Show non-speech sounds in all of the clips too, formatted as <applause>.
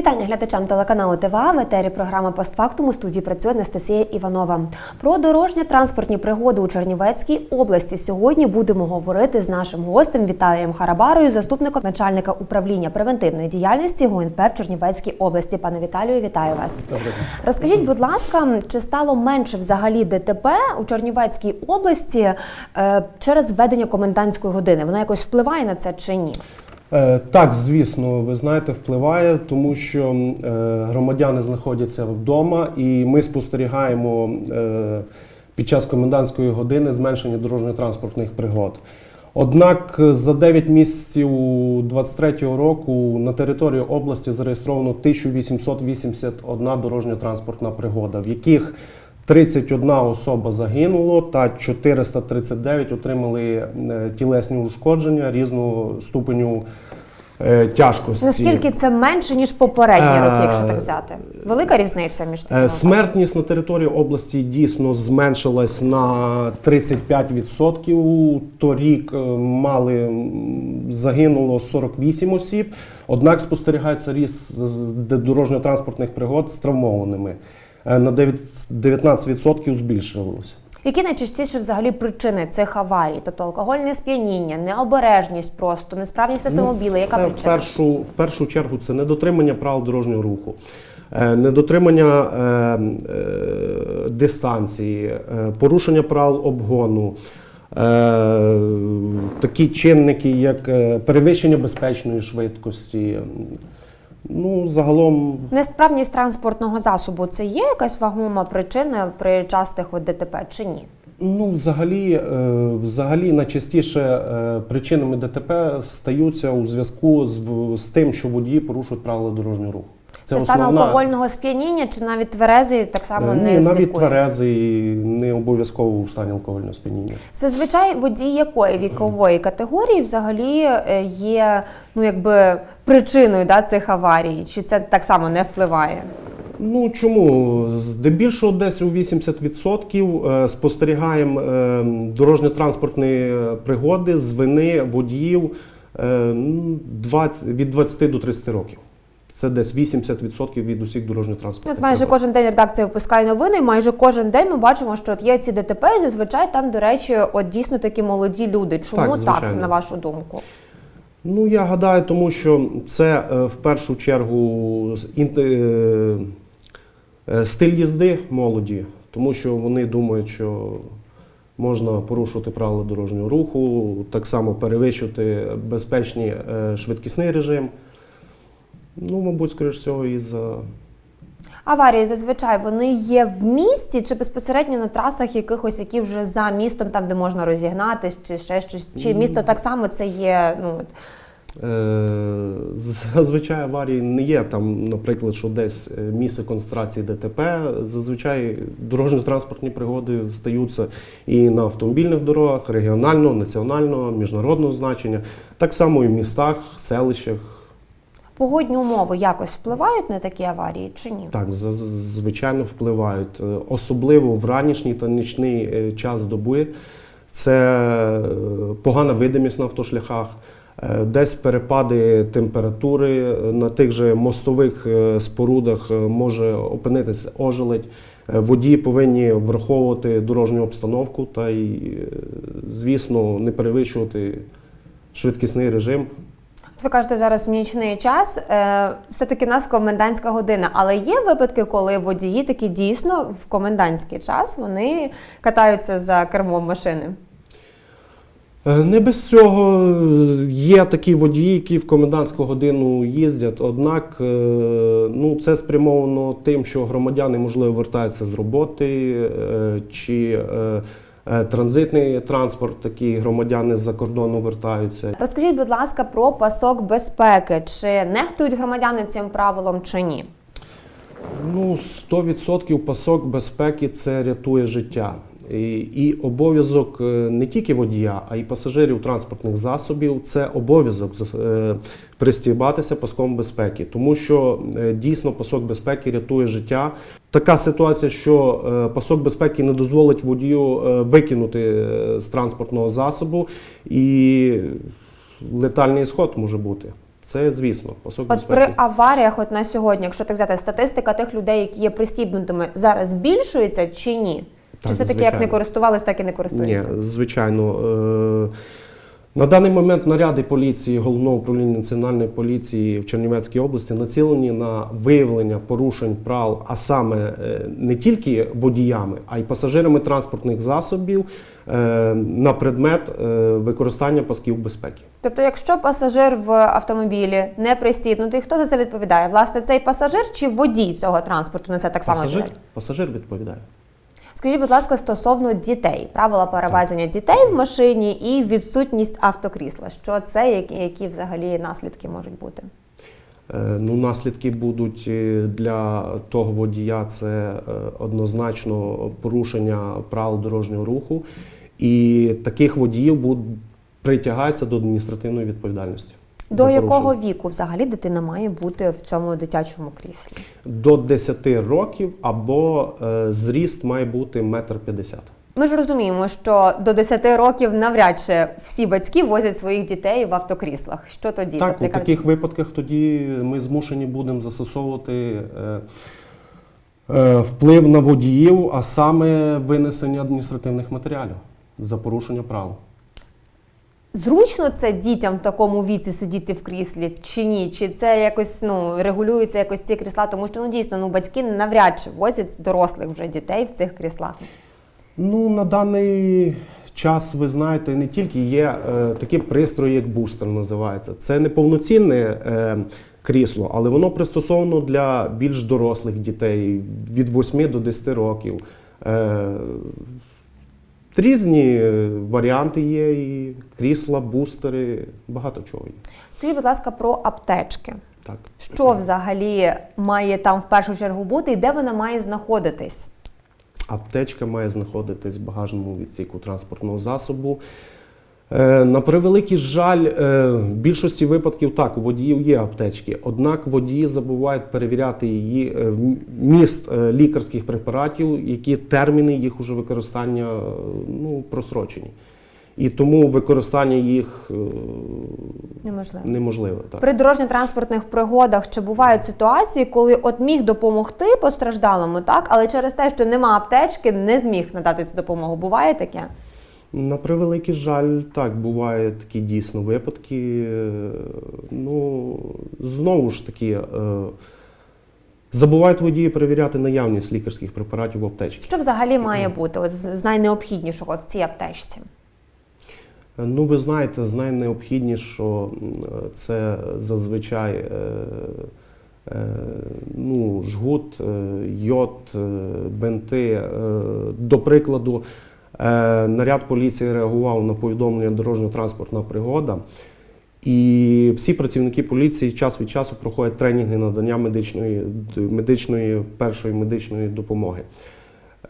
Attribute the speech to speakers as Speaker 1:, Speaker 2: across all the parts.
Speaker 1: Вітання глядачам телеканалу ТВА. В етері програма «Постфактум» у студії працює Анастасія Іванова. Про дорожньо-транспортні пригоди у Чернівецькій області сьогодні будемо говорити з нашим гостем Віталієм Харабарою, заступником начальника управління превентивної діяльності ГУНП в Чернівецькій області. Пане Віталію, вітаю вас. Розкажіть, будь ласка, чи стало менше взагалі ДТП у Чернівецькій області е, через введення комендантської години? Воно якось впливає на це чи ні?
Speaker 2: Е, Так, звісно, ви знаєте, впливає, тому що е, громадяни знаходяться вдома, і ми спостерігаємо е, під час комендантської години зменшення дорожньо-транспортних пригод. Однак за 9 місяців 2023 року на території області зареєстровано 1881 дорожньо-транспортна пригода, в яких 31 особа загинуло та 439 отримали е, тілесні ушкодження різного ступеню е, тяжкості.
Speaker 1: Наскільки це менше ніж попередні
Speaker 2: Е,
Speaker 1: роки, якщо так взяти? Велика різниця між
Speaker 2: Е,
Speaker 1: такими?
Speaker 2: Смертність на території області дійсно зменшилась на 35%. Торік е, мали загинуло 48 осіб. Однак спостерігається ріст дорожньо-транспортних пригод з травмованими. Е, На 19% збільшилося.
Speaker 1: Які найчастіше взагалі причини цих аварій? Тобто алкогольне сп'яніння, необережність просто, несправність автомобіля.
Speaker 2: Ну, це
Speaker 1: причина?
Speaker 2: В першу, в першу чергу це недотримання правил дорожнього руху, е, недотримання е, е, дистанції, е, порушення правил обгону. Е, такі чинники, як е, перевищення безпечної швидкості. Ну, загалом
Speaker 1: Несправність транспортного засобу це є якась вагома причина при частих ДТП чи ні?
Speaker 2: Ну, взагалі, е, взагалі найчастіше е, причинами ДТП стаються у зв'язку з, з тим, що водії порушують правила дорожнього руху.
Speaker 1: Це, стан алкогольного сп'яніння чи навіть тверезий так само
Speaker 2: Е,
Speaker 1: не
Speaker 2: Ні, навіть
Speaker 1: слідкує?
Speaker 2: тверезий не обов'язково у стані алкогольного сп'яніння.
Speaker 1: Зазвичай водій якої вікової категорії взагалі е, є ну якби причиною да, цих аварій? Чи це так само не впливає?
Speaker 2: Ну чому? Здебільшого десь у 80% е, спостерігаємо дорожньо-транспортні пригоди з вини водіїв від 20 до 30 років. Це десь 80% від усіх дорожньо-транспортних
Speaker 1: От майже
Speaker 2: пригод.
Speaker 1: кожен день редакція випускає новини. і Майже кожен день ми бачимо, що от є ці ДТП, і зазвичай там, до речі, от дійсно такі молоді люди. Чому
Speaker 2: Так,
Speaker 1: так, на вашу думку?
Speaker 2: Ну, я гадаю, тому що це е, в першу чергу е, е, стиль їзди молоді, тому що вони думають, що можна порушувати правила дорожнього руху, так само перевищувати безпечний швидкісний режим. Ну, мабуть, скоріш всього, і за.
Speaker 1: Аварії зазвичай вони є в місті чи безпосередньо на трасах якихось, які вже за містом, там де можна розігнатись, чи ще щось. Чи місто так само це є? Ну от
Speaker 2: Е, <laughs> Зазвичай аварії не є там, наприклад, що десь е, місце концентрації ДТП. Зазвичай дорожньо-транспортні пригоди стаються і на автомобільних дорогах регіонального, національного, міжнародного значення, так само і в містах, селищах.
Speaker 1: Погодні умови якось впливають на такі аварії чи ні?
Speaker 2: Так, звичайно, впливають. Е, Особливо в ранішній та нічний е, час доби. Це е, погана видимість на автошляхах, десь перепади температури на тих же мостових спорудах може опинитися ожеледь. Водії повинні враховувати дорожню обстановку та й, звісно, не перевищувати швидкісний режим.
Speaker 1: Ви кажете зараз в нічний час. Е, все-таки в нас комендантська година, але є випадки, коли водії таки дійсно в комендантський час вони катаються за кермом машини.
Speaker 2: Е, Не без цього є такі водії, які в комендантську годину їздять. Однак е, ну, це спрямовано тим, що громадяни, можливо, вертаються з роботи чи транзитний транспорт, такі громадяни з-за кордону вертаються.
Speaker 1: Розкажіть, будь ласка, про пасок безпеки. Чи нехтують громадяни цим правилом чи ні?
Speaker 2: Ну, 100% пасок безпеки це рятує життя. І, і обов'язок е, не тільки водія, а й пасажирів транспортних засобів це обов'язок е, пристібатися паском безпеки, тому що е, дійсно пасок безпеки рятує життя. Така ситуація, що е, пасок безпеки не дозволить водію е, викинути е, з транспортного засобу, і летальний ісход може бути. Це звісно, пасок
Speaker 1: От
Speaker 2: безпеки.
Speaker 1: при аваріях, от на сьогодні, якщо так взяти, статистика тих людей, які є пристібнутими, зараз збільшується чи ні? Чи все таки як не користувались, так і не
Speaker 2: Ні,
Speaker 1: користуються?
Speaker 2: звичайно. Е- на даний момент наряди поліції головного управління національної поліції в Чернівецькій області націлені на виявлення порушень прав, а саме е, не тільки водіями, а й пасажирами транспортних засобів е, на предмет е, використання пасків безпеки.
Speaker 1: Тобто, якщо пасажир в автомобілі не пристібнутий, хто за це відповідає? Власне, цей пасажир чи водій цього транспорту несе так само
Speaker 2: Пасажир, пасажир відповідає.
Speaker 1: Скажіть, будь ласка, стосовно дітей, правила перевезення дітей в машині і відсутність автокрісла. Що це, які, які взагалі наслідки можуть бути?
Speaker 2: Е, Ну, наслідки будуть е, для того водія це е, однозначно порушення правил дорожнього руху, і таких водіїв будуть притягаються до адміністративної відповідальності.
Speaker 1: До якого віку взагалі дитина має бути в цьому дитячому кріслі?
Speaker 2: До 10 років або е, зріст має бути метр п'ятдесят.
Speaker 1: Ми ж розуміємо, що до 10 років навряд чи всі батьки возять своїх дітей в автокріслах. Що тоді?
Speaker 2: Так,
Speaker 1: Тобто,
Speaker 2: у
Speaker 1: яка-
Speaker 2: таких випадках тоді ми змушені будемо застосовувати е, е, вплив на водіїв, а саме винесення адміністративних матеріалів за порушення правил.
Speaker 1: Зручно це дітям в такому віці сидіти в кріслі чи ні? Чи це якось ну регулюється якось ці крісла? Тому що ну дійсно ну батьки навряд чи возять дорослих вже дітей в цих кріслах.
Speaker 2: Ну, на даний час, ви знаєте, не тільки є е, такі пристрої, як бустер називається. Це не повноцінне е, крісло, але воно пристосовано для більш дорослих дітей від 8 до 10 років. Е, різні е, варіанти є, і крісла, бустери, багато чого є.
Speaker 1: Скажіть, будь ласка, про аптечки.
Speaker 2: Так.
Speaker 1: Що взагалі має там в першу чергу бути і де вона має знаходитись?
Speaker 2: Аптечка має знаходитись в багажному відсіку транспортного засобу. Е, На превеликий жаль, е, в більшості випадків так, у водіїв є аптечки, однак водії забувають перевіряти її е, міст лікарських препаратів, які терміни їх уже використання ну, просрочені. І тому використання їх
Speaker 1: Неможливо.
Speaker 2: неможливе. Так.
Speaker 1: При дорожньо-транспортних пригодах чи бувають ситуації, коли от міг допомогти постраждалому, так, але через те, що нема аптечки, не зміг надати цю допомогу. Буває таке?
Speaker 2: На превеликий жаль, так, бувають такі дійсно випадки. Ну, знову ж таки, е, забувають водії перевіряти наявність лікарських препаратів в аптечці.
Speaker 1: Що взагалі має бути от, з найнеобхіднішого в цій аптечці?
Speaker 2: Е, Ну, ви знаєте, з найнеобхіднішого це зазвичай е, ну, жгут, йод, бенти. До прикладу, наряд поліції реагував на повідомлення дорожньо-транспортна пригода. І всі працівники поліції час від часу проходять тренінги надання медичної, медичної першої медичної допомоги.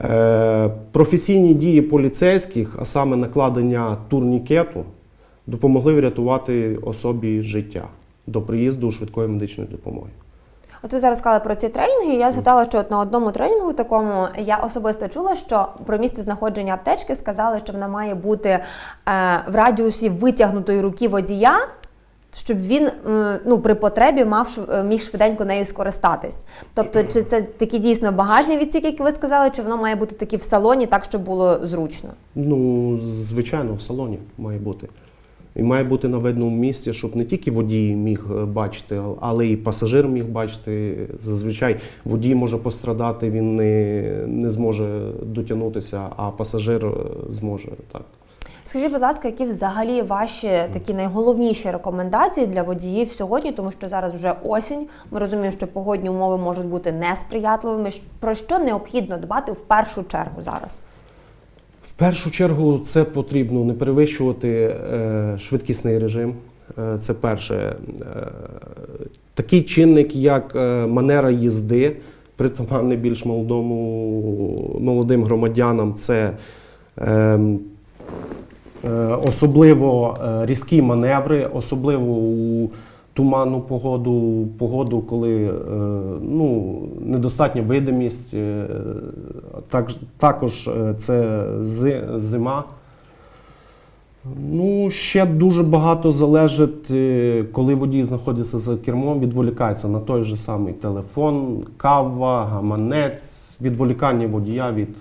Speaker 2: Е, Професійні дії поліцейських, а саме накладення турнікету, допомогли врятувати особі життя до приїзду швидкої медичної допомоги.
Speaker 1: От ви зараз сказали про ці тренінги. Я згадала, що от на одному тренінгу такому я особисто чула, що про місце знаходження аптечки сказали, що вона має бути е, в радіусі витягнутої руки водія. Щоб він ну при потребі мав е, міг швиденько нею скористатись. Тобто, чи це такі дійсно багажні відсік, як ви сказали, чи воно має бути такі в салоні, так щоб було зручно?
Speaker 2: Ну, звичайно, в салоні має бути. І має бути на видному місці, щоб не тільки водій міг е, бачити, але і пасажир міг бачити. Зазвичай водій може пострадати, він не, не зможе дотягнутися, а пасажир е, зможе так.
Speaker 1: Скажіть, будь ласка, які взагалі ваші такі найголовніші рекомендації для водіїв сьогодні, тому що зараз вже осінь. Ми розуміємо, що погодні умови можуть бути несприятливими. Про що необхідно дбати в першу чергу зараз?
Speaker 2: Першу чергу це потрібно не перевищувати е, швидкісний режим. Е, це перше. Е, такий чинник, як манера їзди, притаманний більш молодому, молодим громадянам, це е, е, особливо різкі маневри, особливо у туманну погоду, погоду, коли е, ну, недостатня видимість. е, Так, також е, це зима. Ну, ще дуже багато залежить, коли водій знаходиться за кермом, відволікається на той же самий телефон, кава, гаманець, відволікання водія від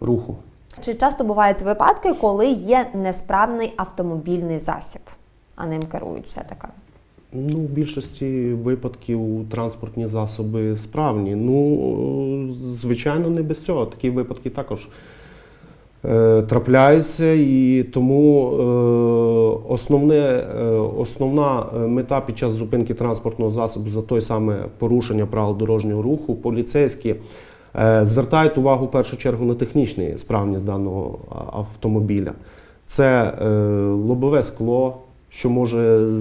Speaker 2: руху.
Speaker 1: Чи часто бувають випадки, коли є несправний автомобільний засіб, а ним керують все-таки?
Speaker 2: Ну, в більшості випадків транспортні засоби справні. Ну, звичайно, не без цього. Такі випадки також е, трапляються, і тому е, основне, е, основна е, мета під час зупинки транспортного засобу за той саме порушення правил дорожнього руху, поліцейські е, звертають увагу в першу чергу на технічну справність даного автомобіля. Це е, лобове скло, що може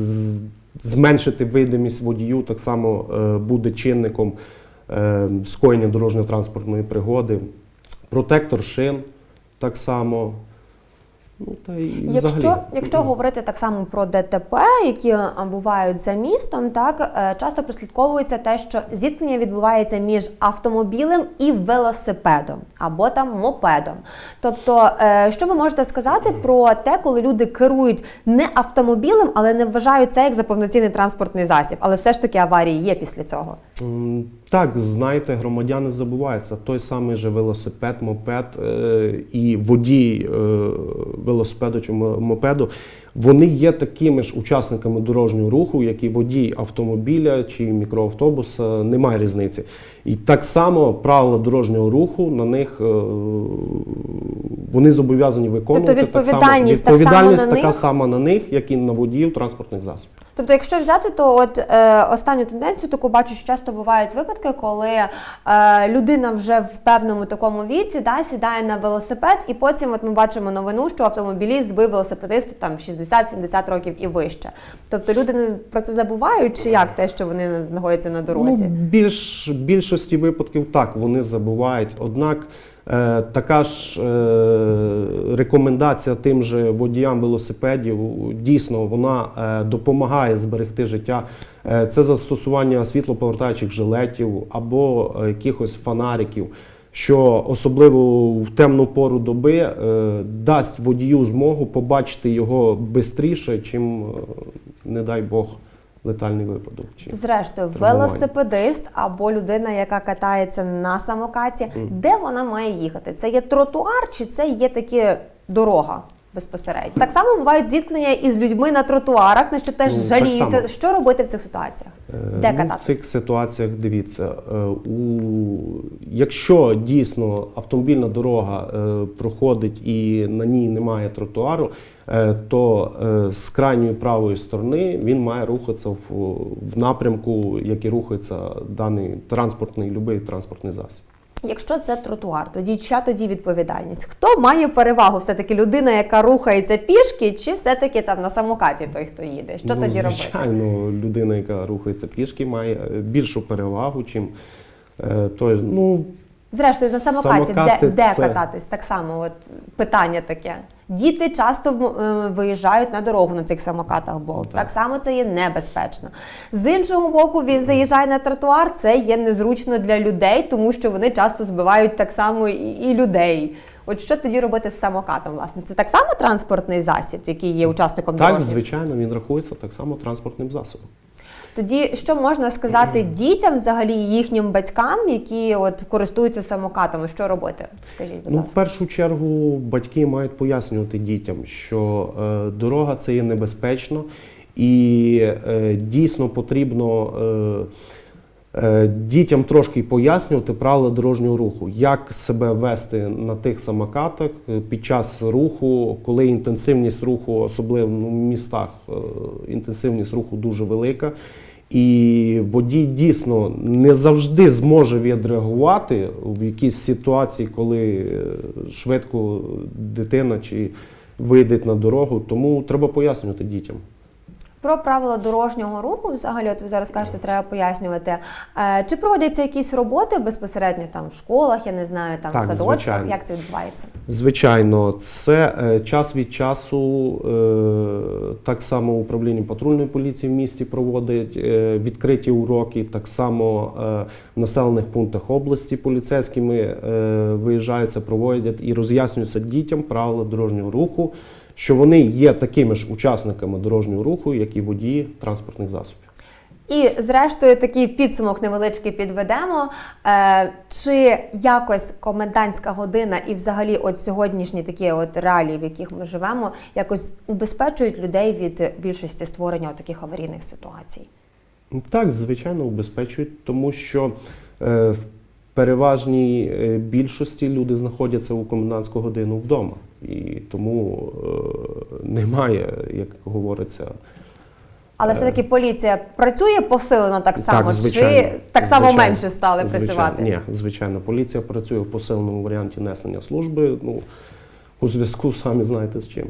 Speaker 2: зменшити видимість водію, так само е, буде чинником е, скоєння дорожньо-транспортної пригоди. Протектор шин так само. Ну, та й
Speaker 1: Якщо,
Speaker 2: взагалі.
Speaker 1: якщо говорити так само про ДТП, які бувають за містом, так е, часто прослідковується те, що зіткнення відбувається між автомобілем і велосипедом або там мопедом. Тобто, е, що ви можете сказати про те, коли люди керують не автомобілем, але не вважають це як за повноцінний транспортний засіб, але все ж таки аварії є після цього.
Speaker 2: Так, знаєте, громадяни забуваються. Той самий же велосипед, мопед е, і водій е, велосипеду чи мопеду. Вони є такими ж учасниками дорожнього руху, як і водій автомобіля чи мікроавтобуса, немає різниці. І так само правила дорожнього руху на них е, вони зобов'язані виконувати.
Speaker 1: Тобто
Speaker 2: так само.
Speaker 1: відповідальність так само на
Speaker 2: така
Speaker 1: них?
Speaker 2: сама на них, як і на водіїв транспортних засобів.
Speaker 1: Тобто, якщо взяти, то от е, останню тенденцію таку бачу, що часто бувають випадки, коли е, людина вже в певному такому віці да, сідає на велосипед, і потім от ми бачимо новину, що автомобіліст збив велосипедиста там 60-70 років і вище. Тобто люди про це забувають, чи як те, що вони знаходяться на дорозі?
Speaker 2: Ну, більш, більшості випадків так, вони забувають. Однак е, така ж е, рекомендація тим же водіям велосипедів дійсно вона е, допомагає зберегти життя. Е, це застосування світлоповертаючих жилетів або е, якихось фонариків. Що особливо в темну пору доби е, дасть водію змогу побачити його швидше, чим, е, не дай Бог, летальний випадок. Чи...
Speaker 1: Зрештою, велосипедист або людина, яка катається на самокаті, де вона має їхати? Це є тротуар чи це є таке дорога безпосередньо? Так само бувають зіткнення із людьми на тротуарах, на що теж
Speaker 2: Ну,
Speaker 1: жаліються. Що робити в цих ситуаціях?
Speaker 2: Е,
Speaker 1: Де
Speaker 2: ну,
Speaker 1: кататися?
Speaker 2: В цих ситуаціях дивіться, е, у, якщо дійсно автомобільна дорога е, проходить і на ній немає тротуару, то з крайньої правої сторони він має рухатися в, в напрямку, який рухається даний транспортний, будь-який транспортний засіб.
Speaker 1: Якщо це тротуар, тоді чия тоді відповідальність? Хто має перевагу? Все таки людина, яка рухається пішки, чи все таки там на самокаті той, хто їде? Що
Speaker 2: ну,
Speaker 1: тоді робити?
Speaker 2: звичайно, людина, яка рухається пішки, має е, більшу перевагу, чим е, той. Ну,
Speaker 1: Зрештою, на самокаті,
Speaker 2: Самокати
Speaker 1: де, де
Speaker 2: це-
Speaker 1: кататись? Так само, от питання таке. Діти часто е, виїжджають на дорогу на цих самокатах Болт. Так. само це є небезпечно. З іншого боку, він заїжджає на тротуар, це є незручно для людей, тому що вони часто збивають так само і, і людей. От що тоді робити з самокатом? Власне, це так само транспортний засіб, який є учасником
Speaker 2: так,
Speaker 1: дорожнього?
Speaker 2: звичайно, він рахується так само транспортним засобом.
Speaker 1: Тоді що можна сказати дітям, взагалі їхнім батькам, які от користуються самокатами? Що робити? Скажіть, будь
Speaker 2: Ну, в першу чергу батьки мають пояснювати дітям, що е, дорога це є небезпечно, і е, дійсно потрібно е, дітям трошки пояснювати правила дорожнього руху, як себе вести на тих самокатах е, під час руху, коли інтенсивність руху, особливо ну, в містах, е, інтенсивність руху дуже велика. І водій дійсно не завжди зможе відреагувати в якійсь ситуації, коли е, швидко дитина чи вийде на дорогу. Тому треба пояснювати дітям.
Speaker 1: Про правила дорожнього руху, взагалі, от ви зараз кажете, треба пояснювати. Е, чи проводяться якісь роботи безпосередньо там в школах, я не знаю, там
Speaker 2: Так,
Speaker 1: в садочках?
Speaker 2: звичайно.
Speaker 1: Як це відбувається?
Speaker 2: Звичайно, це е, час від часу е, так само управління патрульної поліції в місті проводить е, відкриті уроки. Так само е, в населених пунктах області поліцейськими е, виїжджаються, проводять і роз'яснюються дітям правила дорожнього руху, що вони є такими ж учасниками дорожнього руху, як і водії транспортних засобів.
Speaker 1: І зрештою такий підсумок невеличкий підведемо. Е, чи якось комендантська година і взагалі от сьогоднішні такі от реалії, в яких ми живемо, якось убезпечують людей від більшості створення таких аварійних ситуацій?
Speaker 2: Так, звичайно, убезпечують, тому що е, в переважній е, більшості люди знаходяться у комендантську годину вдома. І тому е, немає, як говориться,
Speaker 1: Але все-таки поліція працює посилено так само,
Speaker 2: звичайно.
Speaker 1: чи так само
Speaker 2: Звичайно.
Speaker 1: менше стали
Speaker 2: Звичайно.
Speaker 1: працювати?
Speaker 2: Ні, звичайно, поліція працює в посиленому варіанті несення служби. Ну, у зв'язку самі знаєте з чим.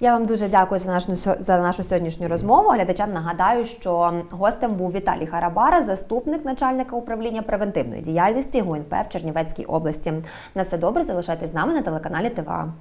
Speaker 1: Я вам дуже дякую за нашу за нашу сьогоднішню розмову. Глядачам нагадаю, що гостем був Віталій Харабара, заступник начальника управління превентивної діяльності ГУНП в Чернівецькій області. На все добре, залишайтесь з нами на телеканалі ТВА.